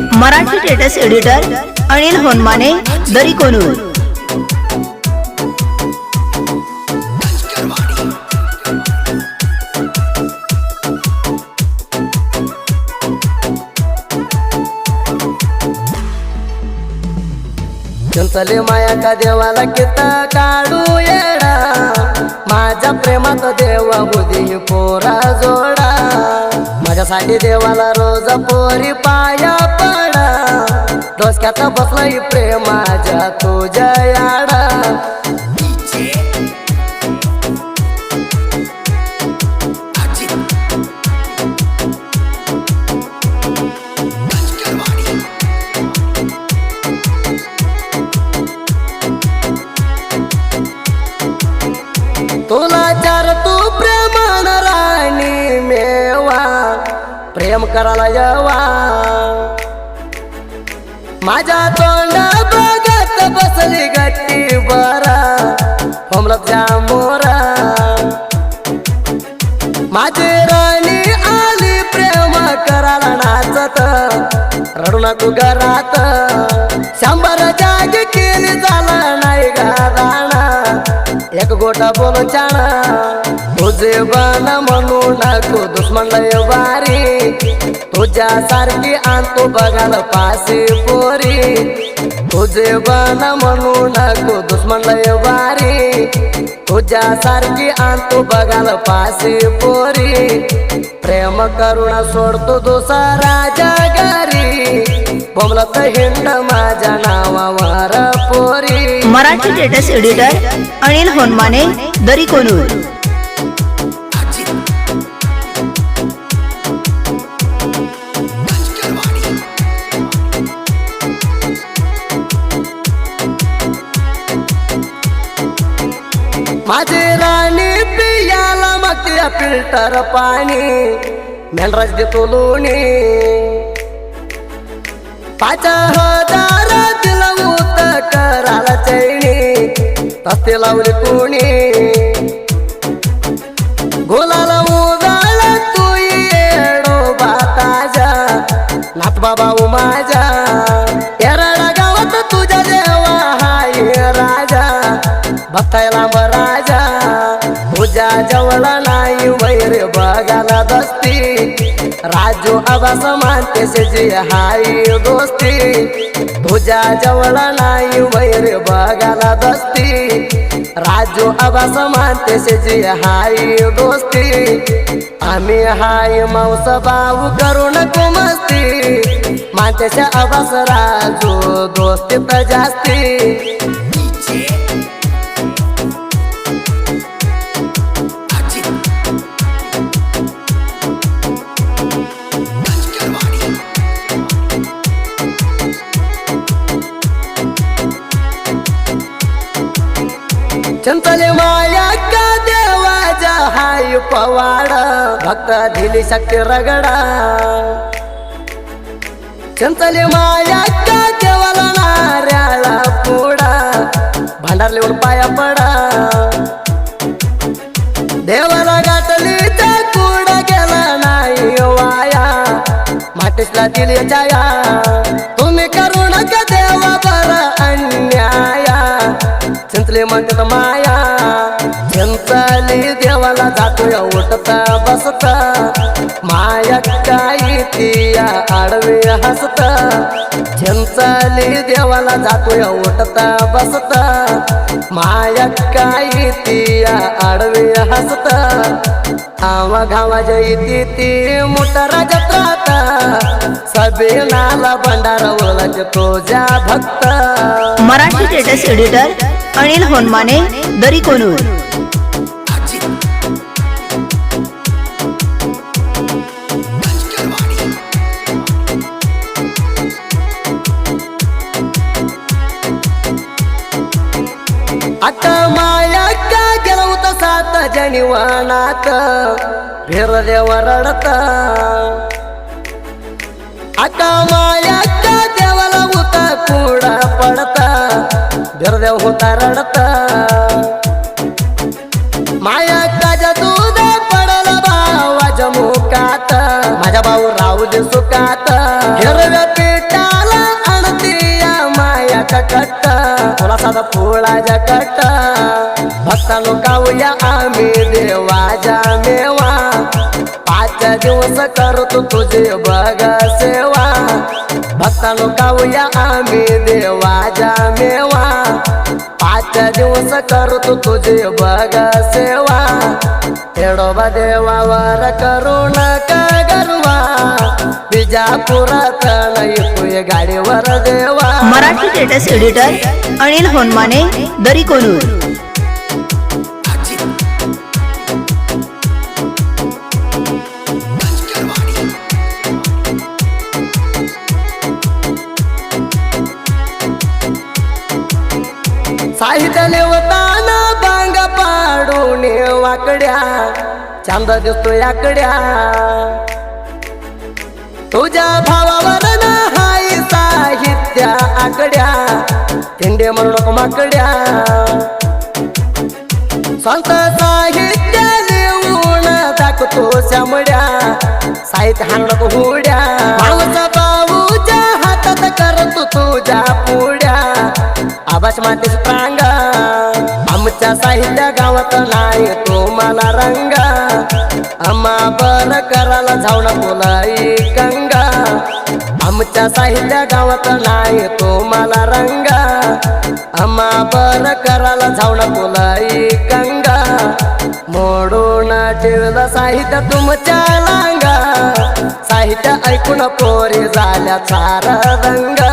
Marathi status editor Anil Honmane Dari Konur. Chanchlani माया का देवाला किता काढू येडा. माझ्या प्रेमात देवा बुधी पोरा जोडा. त्याच्यासाठी देवाला रोज पोरी पाया पडा. डोसक्यात बसलाय प्रेमाच्या तुझ्या याडा. प्रेम करायला येवा. माझ्या तोंड बघत बसली गट्टी बरा होमलच्या मोरा. माझी राणी आली प्रेम करायला नाचत रडू नको घरात. शंभर जाग केली झाला नाही गादाणा. एक गोटा बोल चाणा. तुझे बाण म्हणू नको दुश्मन वारी तुझ्या सारखी आणतो बघाल पासे पोरी. तुझे बन म्हणू नको दुश्मन वारी. तुझ्या सारखी आणतो बघाल पासे पोरी. प्रेम करुणा सोडतो दुसरा जगारी बोमलत हिंड माझ्या नावावर पोरी. मराठी टेटस एडिटर अनिल होनमाने दरी कोनूर माझे राणी पियाला मग फिल्टर पाणी. मेनराज देतो लोणी पाचा हजार तिला उत कराला चैणी तस्ते लावले कोणी. गोलाला बाबा माझ्या. येराळा गावात तुझ्या देवा हाय राजा. बघतायला बरा तुझ्या जवळ नाही वैर बघाला दस्ती. राजू आबा मानते जी हाय दोस्ती. तुझ्या जवळ नाही वैर बघाला दस्ती. राजू आबा मानते जी हाय दोस्ती. आम्ही हाय मांस भाऊ करू नको मस्ती मानतेच्या आबास राजू दोस्तीत जास्ती चंचले माया का देवाजा हाय पवाड भक्त दिली शक्ती रगडा. चंचले माया का देवाला नाऱ्याला पुडा भांडार लिहून पाया पडा. देवाला गाठली तर कुड गेला नाही वाया. माटेसला दिली जाया. चिंतले म्हणतात माया. चिंचली देवाला जातोय उठता बसता. माया काही तिया आडवे हसता. चिंचली देवाला जातोय उठता बसता. माया काही तिया आडवे हसता. आवा गावा जयती ती मोटारा जत्राता. सबे नाला भंडार ओळख तुझ्या भक्त. Marathi status editor Anil Honmane Dari Konur. आता माया का गेला होता सात जनिवानात फिर देव रडत आता माया का देवाला होता कुडा पडता बिरदेव होता रडता माया काजा दूध पडला भावाच्या मुखात माझ्या भाऊ राहुल सुखात हिरव्या पीठ कट्ट तुला साधा फुळाच्या कट्ट भक्तानो गाऊया आम्ही देवाच्या मेवा पाच दिवस करतो तुझे बघ सेवा भक्तानो आम्ही देवाच्या मेवा पाच दिवस करतो तुझे बघ सेवा. येडोबा देवावर करुण गरवा? विजापुरात नाही गाडीवर देवा. Marathi latest editor Anil Honmane Dari Kolur. साहित्य लेवताना बांग पाडून वाकड्या चांद दिसतो याकड्या तुझ्या भावावर ना हाय साहित्या आकड्या तिंडे म्हणून नको माकड्या. संत साहित्य लिहून दाखवतो श्यामड्या साहित्य हाण नको हुड्या. भाऊचा भाऊच्या हातात करतो तुझ्या पुड्या. आबाश मातीस प्राण आमच्या साहित्या गावात नाही मला रंगा. आम्हा बर करायला जाऊ फुलाई गंगा. आमच्या साहित्या गावात नाही मला रंगा. आम्हा बर करायला जाऊ फुलाई गंगा. मोडून ठेवलं साहित्य तुमच्या लांगा. साहित्य ऐकून पोरी झाल्या चार रंगा.